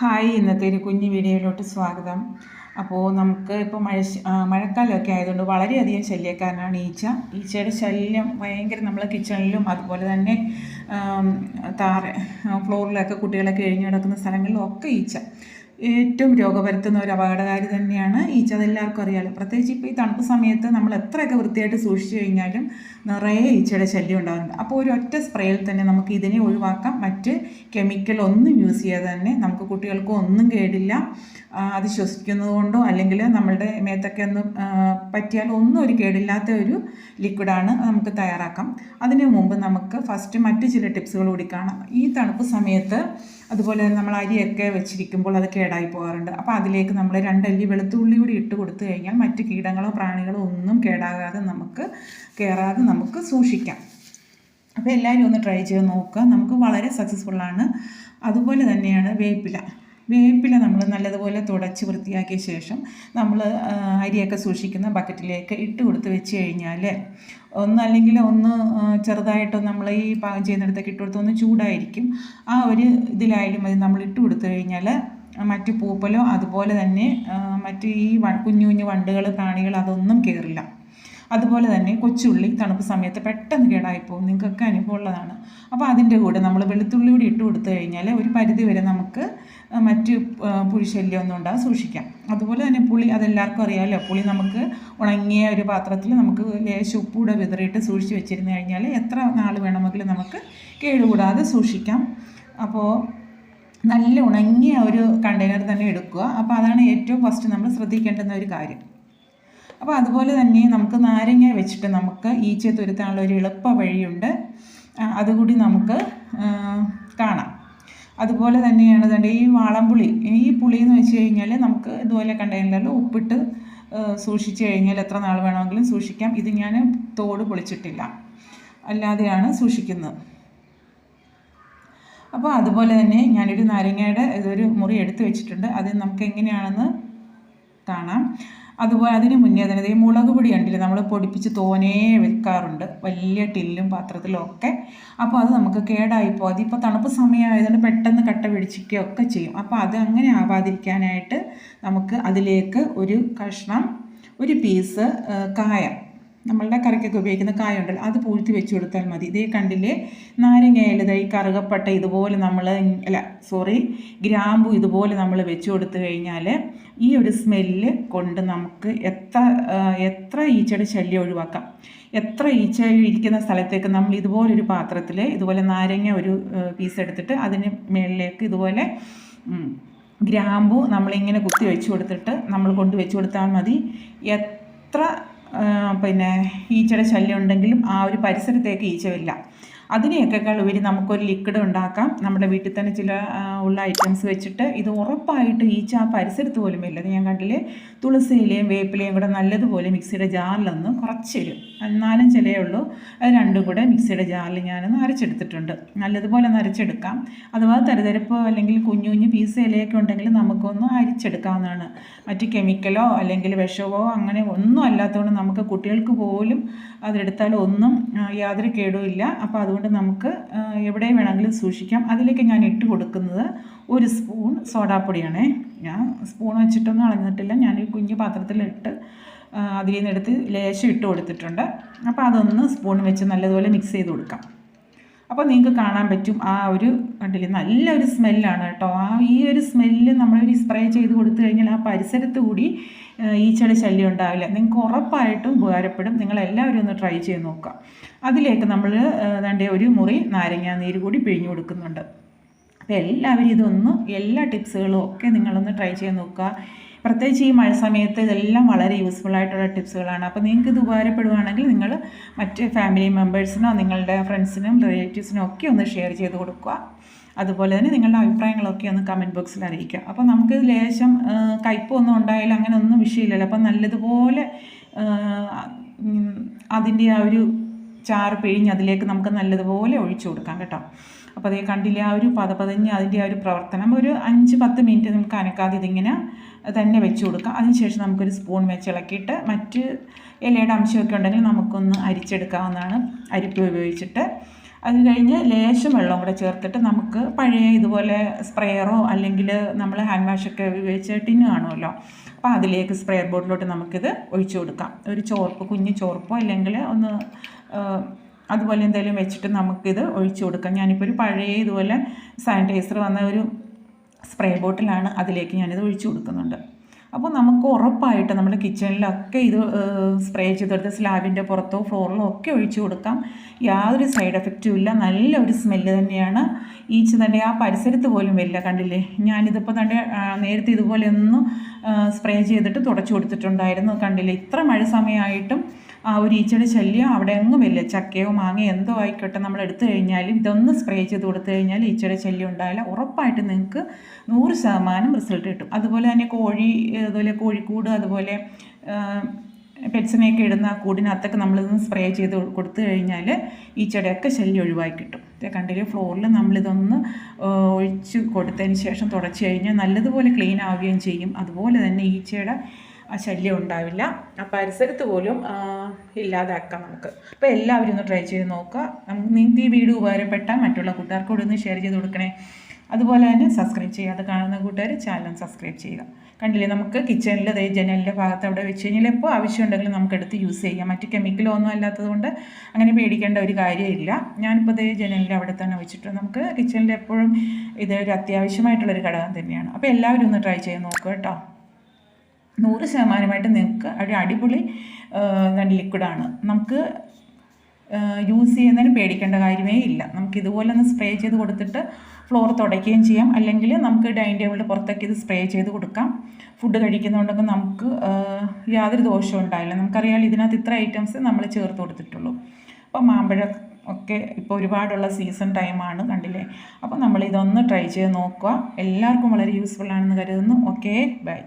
Hi ഇന്നത്തെ ഒരു കുഞ്ഞു വീഡിയോയിലോട്ട് സ്വാഗതം. അപ്പോൾ നമുക്ക് ഇപ്പോൾ മഴ മഴക്കാലമൊക്കെ ആയതുകൊണ്ട് വളരെയധികം ശല്യക്കാരനാണ് ഈച്ച. ഈച്ചയുടെ ശല്യം ഭയങ്കര നമ്മൾ കിച്ചണിലും അതുപോലെ തന്നെ താറ ഫ്ലോറിലൊക്കെ കുട്ടികളൊക്കെ എഴിഞ്ഞു കിടക്കുന്ന സ്ഥലങ്ങളിലും ഒക്കെ ഈച്ച. ഏറ്റവും രോഗം വരുത്തുന്ന ഒരു അപകടകാരി തന്നെയാണ് ഈച്ച അതെല്ലാവർക്കും അറിയാമല്ലോ പ്രത്യേകിച്ച് ഇപ്പോൾ ഈ തണുപ്പ് സമയത്ത് നമ്മൾ എത്രയൊക്കെ വൃത്തിയായിട്ട് സൂക്ഷിച്ചു കഴിഞ്ഞാലും നിറയെ ഈച്ചയുടെ ശല്യം ഉണ്ടാകുന്നുണ്ട് അപ്പോൾ ഒരു ഒറ്റ സ്പ്രേയിൽ തന്നെ നമുക്ക് ഇതിനെ ഒഴിവാക്കാം. മറ്റ് കെമിക്കൽ ഒന്നും യൂസ് ചെയ്യാതെ തന്നെ നമുക്ക് കുട്ടികൾക്കും ഒന്നും കേടില്ല. അത് ശ്വസിക്കുന്നത് കൊണ്ടോ അല്ലെങ്കിൽ നമ്മളുടെ മേത്തൊക്കെ ഒന്ന് പറ്റിയാൽ ഒന്നും ഒരു കേടില്ലാത്ത ഒരു ലിക്വിഡാണ് നമുക്ക് തയ്യാറാക്കാം. അതിനു ഫസ്റ്റ് മറ്റ് ചില ടിപ്സുകൾ കൂടി കാണാം. ഈ തണുപ്പ് സമയത്ത് അതുപോലെ നമ്മൾ അരിയൊക്കെ വെച്ചിരിക്കുമ്പോൾ അത് കേടായി പോകാറുണ്ട്. അപ്പോൾ അതിലേക്ക് നമ്മൾ രണ്ടല്ലി വെളുത്തുള്ളി കൂടി ഇട്ട് കൊടുത്തു കഴിഞ്ഞാൽ മറ്റ് കീടങ്ങളോ പ്രാണികളോ ഒന്നും കേടാകാതെ നമുക്ക് കയറാതെ നമുക്ക് സൂക്ഷിക്കാം. അപ്പോൾ എല്ലാവരും ഒന്ന് ട്രൈ ചെയ്ത് നോക്കുക. നമുക്ക് വളരെ സക്സസ്ഫുള്ളാണ് അതുപോലെ തന്നെയാണ് വേപ്പില. വേപ്പില നമ്മൾ നല്ലതുപോലെ തുടച്ച് വൃത്തിയാക്കിയ ശേഷം നമ്മൾ അരിയൊക്കെ സൂക്ഷിക്കുന്ന ബക്കറ്റിലേക്ക് ഇട്ട് കൊടുത്ത് വെച്ച് കഴിഞ്ഞാൽ ഒന്ന് അല്ലെങ്കിൽ ഒന്ന് ചെറുതായിട്ട് നമ്മൾ ഈ പാകം ചെയ്യുന്നിടത്തേക്ക് ഇട്ട് കൊടുത്ത് ഒന്ന് ചൂടായിരിക്കും. ആ ഒരു ഇതിലായാലും മതി. നമ്മൾ ഇട്ട് കൊടുത്തു കഴിഞ്ഞാൽ മറ്റ് പൂപ്പലോ അതുപോലെ തന്നെ മറ്റ് ഈ കുഞ്ഞു കുഞ്ഞു വണ്ടുകൾ പ്രാണികൾ അതൊന്നും കയറില്ല അതുപോലെ തന്നെ കൊച്ചുള്ളി തണുപ്പ് സമയത്ത് പെട്ടെന്ന് കേടായിപ്പോവും നിങ്ങൾക്കൊക്കെ അനുഭവമുള്ളതാണ്. അപ്പോൾ അതിന്റെ കൂടെ നമ്മൾ വെളുത്തുള്ളി കൂടി ഇട്ട് കൊടുത്തു കഴിഞ്ഞാൽ ഒരു പരിധി വരെ നമുക്ക് മറ്റ് പുഴുശല്യമൊന്നും ഉണ്ടാകും സൂക്ഷിക്കാം. അതുപോലെ തന്നെ പുളി അതെല്ലാവർക്കും അറിയാമല്ലോ പുളി നമുക്ക് ഉണങ്ങിയ ഒരു പാത്രത്തിൽ നമുക്ക് ലേശം ഉപ്പൂടെ വിതറിയിട്ട് സൂക്ഷിച്ച് വെച്ചിരുന്നു കഴിഞ്ഞാൽ എത്ര നാൾ വേണമെങ്കിലും നമുക്ക് കേടുകൂടാതെ സൂക്ഷിക്കാം. അപ്പോൾ നല്ല ഉണങ്ങിയ ഒരു കണ്ടെയ്നർ തന്നെ എടുക്കുക. അപ്പോൾ അതാണ് ഏറ്റവും ഫസ്റ്റ് നമ്മൾ ശ്രദ്ധിക്കേണ്ടുന്ന ഒരു കാര്യം. അപ്പോൾ അതുപോലെ തന്നെ നമുക്ക് നാരങ്ങ വെച്ചിട്ട് നമുക്ക് ഈച്ചയെ തുരുത്താനുള്ള ഒരു എളുപ്പ വഴിയുണ്ട് അതുകൂടി നമുക്ക് കാണാം. അതുപോലെ തന്നെയാണ് തന്നെ ഈ വാളംപുളി. ഈ പുളി എന്ന് വെച്ച് കഴിഞ്ഞാൽ നമുക്ക് ഇതുപോലെ കണ്ടെയ്നറിൽ ഉപ്പിട്ട് സൂക്ഷിച്ച് കഴിഞ്ഞാൽ എത്ര നാൾ വേണമെങ്കിലും സൂക്ഷിക്കാം. ഇത് ഞാൻ തോട് പൊളിച്ചിട്ടില്ല. അല്ലാതെയാണ് സൂക്ഷിക്കുന്നത്. അപ്പോൾ അതുപോലെ തന്നെ ഞാനൊരു നാരങ്ങയുടെ ഇതൊരു മുറി എടുത്തു വെച്ചിട്ടുണ്ട്. അത് നമുക്ക് എങ്ങനെയാണെന്ന് കാണാം. അതുപോലെ അതിന് മുന്നേ തന്നെ ഈ മുളക് പൊടി ഉണ്ടല്ലേ നമ്മൾ പൊടിപ്പിച്ച് തോനേ വെക്കാറുണ്ട്. വലിയ ടില്ലും പാത്രത്തിലൊക്കെ അപ്പോൾ അത് നമുക്ക് കേടായിപ്പോൾ അതിപ്പോൾ തണുപ്പ് സമയമായതുകൊണ്ട് പെട്ടെന്ന് കട്ട പിടിച്ചിരിക്കുകയൊക്കെ ചെയ്യും. അപ്പോൾ അത് അങ്ങനെ ആവാതിരിക്കാനായിട്ട് നമുക്ക് അതിലേക്ക് ഒരു കഷ്ണം ഒരു പീസ് കായം നമ്മളുടെ കറിക്കൊക്കെ ഉപയോഗിക്കുന്ന കായുണ്ടല്ലോ അത് പൂഴ്ത്തി വെച്ച് കൊടുത്താൽ മതി. ഇതേ കണ്ടില്ലേ? നാരങ്ങയിലത് ഈ കറുകപ്പട്ട ഇതുപോലെ നമ്മൾ അല്ല സോറി ഗ്രാമ്പു ഇതുപോലെ നമ്മൾ വെച്ച് കൊടുത്തു കഴിഞ്ഞാൽ ഈ ഒരു സ്മെല്ല് കൊണ്ട് നമുക്ക് എത്ര എത്ര ഈച്ചയുടെ ശല്യം ഒഴിവാക്കാം. എത്ര ഈച്ച ഇരിക്കുന്ന സ്ഥലത്തേക്ക് നമ്മൾ ഇതുപോലൊരു പാത്രത്തിൽ ഇതുപോലെ നാരങ്ങ ഒരു പീസ് എടുത്തിട്ട് അതിന് മേളിലേക്ക് ഇതുപോലെ ഗ്രാമ്പു നമ്മളിങ്ങനെ കുത്തി വെച്ച് കൊടുത്തിട്ട് നമ്മൾ കൊണ്ട് വെച്ച് കൊടുത്താൽ മതി. എത്ര പിന്നെ ഈച്ചയുടെ ശല്യം ഉണ്ടെങ്കിലും ആ ഒരു പരിസരത്തേക്ക് ഈച്ച വരില്ല അതിനെയൊക്കെക്കാൾ ഉപരി നമുക്കൊരു ലിക്വിഡ് ഉണ്ടാക്കാം. നമ്മുടെ വീട്ടിൽ തന്നെ ചില ഉള്ള ഐറ്റംസ് വെച്ചിട്ട് ഇത് ഉറപ്പായിട്ട് ഈച്ച ആ പരിസരത്ത് പോലും ഇല്ലത് ഞാൻ കണ്ടില്ലേ? തുളസിയിലയും വേപ്പിലയും കൂടെ നല്ലതുപോലെ മിക്സിയുടെ ജാറിലൊന്ന് കുറച്ചൊരു എന്നാലും ചിലേ ഉള്ളൂ. അത് രണ്ടും കൂടെ മിക്സിയുടെ ജാറിൽ ഞാനൊന്ന് അരച്ചെടുത്തിട്ടുണ്ട്. നല്ലതുപോലെ ഒന്ന് അരച്ചെടുക്കാം. അഥവാ തരതരപ്പോ അല്ലെങ്കിൽ കുഞ്ഞു കുഞ്ഞു പീസ് ഇലയൊക്കെ ഉണ്ടെങ്കിൽ നമുക്കൊന്ന് അരിച്ചെടുക്കാവുന്നതാണ്. മറ്റ് കെമിക്കലോ അല്ലെങ്കിൽ വിഷമോ അങ്ങനെ ഒന്നും അല്ലാത്തതുകൊണ്ട് നമുക്ക് കുട്ടികൾക്ക് പോലും അതെടുത്താൽ ഒന്നും യാതൊരു കേടുമില്ല അപ്പോൾ അതുകൊണ്ട് നമുക്ക് എവിടെ വേണമെങ്കിലും സൂക്ഷിക്കാം. അതിലേക്ക് ഞാൻ ഇട്ട് കൊടുക്കുന്നത് ഒരു സ്പൂൺ സോഡാപ്പൊടിയാണേ. ഞാൻ സ്പൂൺ വെച്ചിട്ടൊന്നും അളഞ്ഞിട്ടില്ല ഞാൻ ഈ കുഞ്ഞു പാത്രത്തിലിട്ട് അതിൽ നിന്ന് എടുത്ത് ലേശം ഇട്ട് കൊടുത്തിട്ടുണ്ട്. അപ്പോൾ അതൊന്ന് സ്പൂൺ വെച്ച് നല്ലതുപോലെ മിക്സ് ചെയ്ത് കൊടുക്കാം. അപ്പോൾ നിങ്ങൾക്ക് കാണാൻ പറ്റും ആ ഒരു കണ്ടില്ലേ? നല്ലൊരു സ്മെല്ലാണ് കേട്ടോ. ആ ഈ ഒരു സ്മെല്ല് നമ്മളൊരു സ്പ്രേ ചെയ്ത് കൊടുത്തു കഴിഞ്ഞാൽ ആ പരിസരത്ത് കൂടി ഈച്ചയുടെ ശല്യം ഉണ്ടാവില്ല. നിങ്ങൾക്ക് ഉറപ്പായിട്ടും ഉപകാരപ്പെടും. നിങ്ങളെല്ലാവരും ഒന്ന് ട്രൈ ചെയ്ത് നോക്കുക. അതിലേക്ക് നമ്മൾ വേണ്ട ഒരു മുറി നാരങ്ങ നീര് കൂടി പിഴിഞ്ഞു കൊടുക്കുന്നുണ്ട്. അപ്പോൾ എല്ലാവരും ഇതൊന്ന് എല്ലാ ടിപ്സുകളും ഒക്കെ നിങ്ങളൊന്ന് ട്രൈ ചെയ്ത് നോക്കുക. പ്രത്യേകിച്ച് ഈ മഴ സമയത്ത് ഇതെല്ലാം വളരെ യൂസ്ഫുൾ ആയിട്ടുള്ള ടിപ്സുകളാണ്. അപ്പോൾ നിങ്ങൾക്ക് ഇത് ഉപകാരപ്പെടുവാണെങ്കിൽ നിങ്ങൾ മറ്റ് ഫാമിലി മെമ്പേഴ്സിനോ നിങ്ങളുടെ ഫ്രണ്ട്സിനും റിലേറ്റീവ്സിനും ഒക്കെ ഒന്ന് ഷെയർ ചെയ്ത് കൊടുക്കുക. അതുപോലെ തന്നെ നിങ്ങളുടെ അഭിപ്രായങ്ങളൊക്കെ ഒന്ന് കമന്റ് ബോക്സിൽ അറിയിക്കുക. അപ്പോൾ നമുക്ക് ലേശം കയ്പൊന്നും ഉണ്ടായാലും അങ്ങനെ ഒന്നും വിഷയമില്ലല്ലോ. അപ്പം നല്ലതുപോലെ അതിന്റെ ആ ഒരു ചാറ് പിഴിഞ്ഞ് അതിലേക്ക് നമുക്ക് നല്ലതുപോലെ ഒഴിച്ചു കൊടുക്കാം കേട്ടോ. അപ്പോൾ അതേ കണ്ടില്ലേ ആ ഒരു പതപതഞ്ഞ് അതിന്റെ ആ ഒരു പ്രവർത്തനം ഒരു അഞ്ച് പത്ത് മിനിറ്റ് നമുക്ക് അനക്കാതെ ഇതിങ്ങനെ തന്നെ വെച്ച് കൊടുക്കാം. അതിനുശേഷം നമുക്കൊരു സ്പൂൺ വെച്ച് ഇളക്കിയിട്ട് മറ്റ് ഇലയുടെ അംശമൊക്കെ ഉണ്ടെങ്കിൽ നമുക്കൊന്ന് അരിച്ചെടുക്കാവുന്നതാണ്. അരിപ്പ് ഉപയോഗിച്ചിട്ട് അത് കഴിഞ്ഞ് ലേശം വെള്ളം കൂടെ ചേർത്തിട്ട് നമുക്ക് പഴയ ഇതുപോലെ സ്പ്രെയറോ അല്ലെങ്കിൽ നമ്മൾ ഹാൻഡ് വാഷൊക്കെ ഉപയോഗിച്ച് ടിന്ന് കാണുമല്ലോ. അപ്പോൾ അതിലേക്ക് സ്പ്രെയർ ബോട്ടിലോട്ട് നമുക്കിത് ഒഴിച്ചു കൊടുക്കാം. ഒരു ചോർപ്പ് കുഞ്ഞ് ചോർപ്പോ അല്ലെങ്കിൽ ഒന്ന് അതുപോലെ എന്തെങ്കിലും വെച്ചിട്ട് നമുക്കിത് ഒഴിച്ചു കൊടുക്കാം. ഞാനിപ്പോൾ ഒരു പഴയ ഇതുപോലെ സാനിറ്റൈസർ വന്ന ഒരു സ്പ്രേ ബോട്ടിലാണ് അതിലേക്ക് ഞാനിത് ഒഴിച്ചു കൊടുക്കുന്നുണ്ട്. അപ്പോൾ നമുക്ക് ഉറപ്പായിട്ട് നമ്മുടെ കിച്ചണിലൊക്കെ ഇത് സ്പ്രേ ചെയ്തെടുത്ത് സ്ലാബിന്റെ പുറത്തോ ഫ്ലോറിലോ ഒക്കെ ഒഴിച്ചു കൊടുക്കാം. യാതൊരു സൈഡ് എഫക്റ്റും ഇല്ല. നല്ല ഒരു സ്മെല്ല് തന്നെയാണ്. ഈച്ച് തന്നെ ആ പരിസരത്ത് പോലും വരില്ല. കണ്ടില്ലേ? ഞാനിതിപ്പോൾ തന്നെ നേരത്തെ ഇതുപോലെ ഒന്ന് സ്പ്രേ ചെയ്തിട്ട് തുടച്ചു കൊടുത്തിട്ടുണ്ടായിരുന്നു. കണ്ടില്ലേ? ഇത്ര മഴ സമയമായിട്ടും ആ ഒരു ഈച്ചയുടെ ശല്യം അവിടെ എങ്ങും ഇല്ല ചക്കയോ മാങ്ങയോ എന്തോ ആയിക്കോട്ടെ നമ്മൾ എടുത്തു കഴിഞ്ഞാലും ഇതൊന്ന് സ്പ്രേ ചെയ്ത് കൊടുത്തു കഴിഞ്ഞാൽ ഈച്ചയുടെ ശല്യം ഉണ്ടാവില്ല. ഉറപ്പായിട്ട് നിങ്ങൾക്ക് നൂറ് ശതമാനം റിസൾട്ട് കിട്ടും. അതുപോലെ തന്നെ കോഴി അതുപോലെ കോഴിക്കൂട് അതുപോലെ പെറ്റ്സിനെയൊക്കെ ഇടുന്ന കൂടിനകത്തൊക്കെ നമ്മളിതൊന്ന് സ്പ്രേ ചെയ്ത് കൊടുത്തു കഴിഞ്ഞാൽ ഈച്ചയുടെയൊക്കെ ശല്യം ഒഴിവാക്കി കിട്ടും. കണ്ടില്ലേ? ഫ്ലോറിൽ നമ്മളിതൊന്ന് ഒഴിച്ച് കൊടുത്തതിന് ശേഷം തുടച്ചു കഴിഞ്ഞാൽ നല്ലതുപോലെ ക്ലീൻ ആവുകയും ചെയ്യും. അതുപോലെ തന്നെ ഈച്ചയുടെ ശല്യം ഉണ്ടാവില്ല. ആ പരിസരത്ത് പോലും ഇല്ലാതാക്കാം നമുക്ക്. അപ്പോൾ എല്ലാവരും ഒന്ന് ട്രൈ ചെയ്ത് നോക്കുക. നിങ്ങൾക്ക് ഈ വീഡിയോ ഉപകാരപ്പെട്ട മറ്റുള്ള കൂട്ടുകാർക്ക് കൂടി ഒന്ന് ഷെയർ ചെയ്ത് കൊടുക്കണേ. അതുപോലെ തന്നെ സബ്സ്ക്രൈബ് ചെയ്യാതെ കാണുന്ന കൂട്ടുകാർ ചാനൽ സബ്സ്ക്രൈബ് ചെയ്യുക. കണ്ടില്ലേ നമുക്ക് കിച്ചണിൽ അതേ ജനലിന്റെ ഭാഗത്ത് അവിടെ വെച്ച് കഴിഞ്ഞാൽ എപ്പോൾ ആവശ്യമുണ്ടെങ്കിലും നമുക്ക് എടുത്ത് യൂസ് ചെയ്യാം. മറ്റ് കെമിക്കലോ ഒന്നും അല്ലാത്തത് കൊണ്ട് അങ്ങനെ പേടിക്കേണ്ട ഒരു കാര്യമില്ല. ഞാനിപ്പോൾ അതേ ജനലിന്റെ അവിടെ തന്നെ വെച്ചിട്ട് നമുക്ക് കിച്ചണിൽ എപ്പോഴും ഇതൊരു അത്യാവശ്യമായിട്ടുള്ളൊരു ഘടകം തന്നെയാണ്. അപ്പോൾ എല്ലാവരും ഒന്ന് ട്രൈ ചെയ്ത് നോക്കുക കേട്ടോ. നൂറ് ശതമാനമായിട്ട് നിങ്ങൾക്ക് ഒരു അടിപൊളി ലിക്വിഡാണ് നമുക്ക് യൂസ് ചെയ്യുന്നതിന് പേടിക്കേണ്ട കാര്യമേ ഇല്ല. നമുക്ക് ഇതുപോലെ ഒന്ന് സ്പ്രേ ചെയ്ത് കൊടുത്തിട്ട് ഫ്ലോർ തുടയ്ക്കുകയും ചെയ്യാം. അല്ലെങ്കിൽ നമുക്ക് ഡൈനിങ് ടേബിളിന്റെ പുറത്തേക്ക് ഇത് സ്പ്രേ ചെയ്ത് കൊടുക്കാം. ഫുഡ് കഴിക്കുന്നതുകൊണ്ടൊക്കെ നമുക്ക് യാതൊരു ദോഷവും ഉണ്ടായില്ല നമുക്കറിയാം ഇതിനകത്ത് ഇത്ര ഐറ്റംസ് നമ്മൾ ചേർത്ത് കൊടുത്തിട്ടുള്ളൂ. അപ്പോൾ മാമ്പഴം ഒക്കെ ഇപ്പോൾ ഒരുപാടുള്ള സീസൺ ടൈമാണ് കണ്ടില്ലേ? അപ്പോൾ നമ്മൾ ഇതൊന്ന് ട്രൈ ചെയ്ത് നോക്കുക. എല്ലാവർക്കും വളരെ യൂസ്ഫുൾ ആണെന്ന് കരുതുന്നു. Okay bye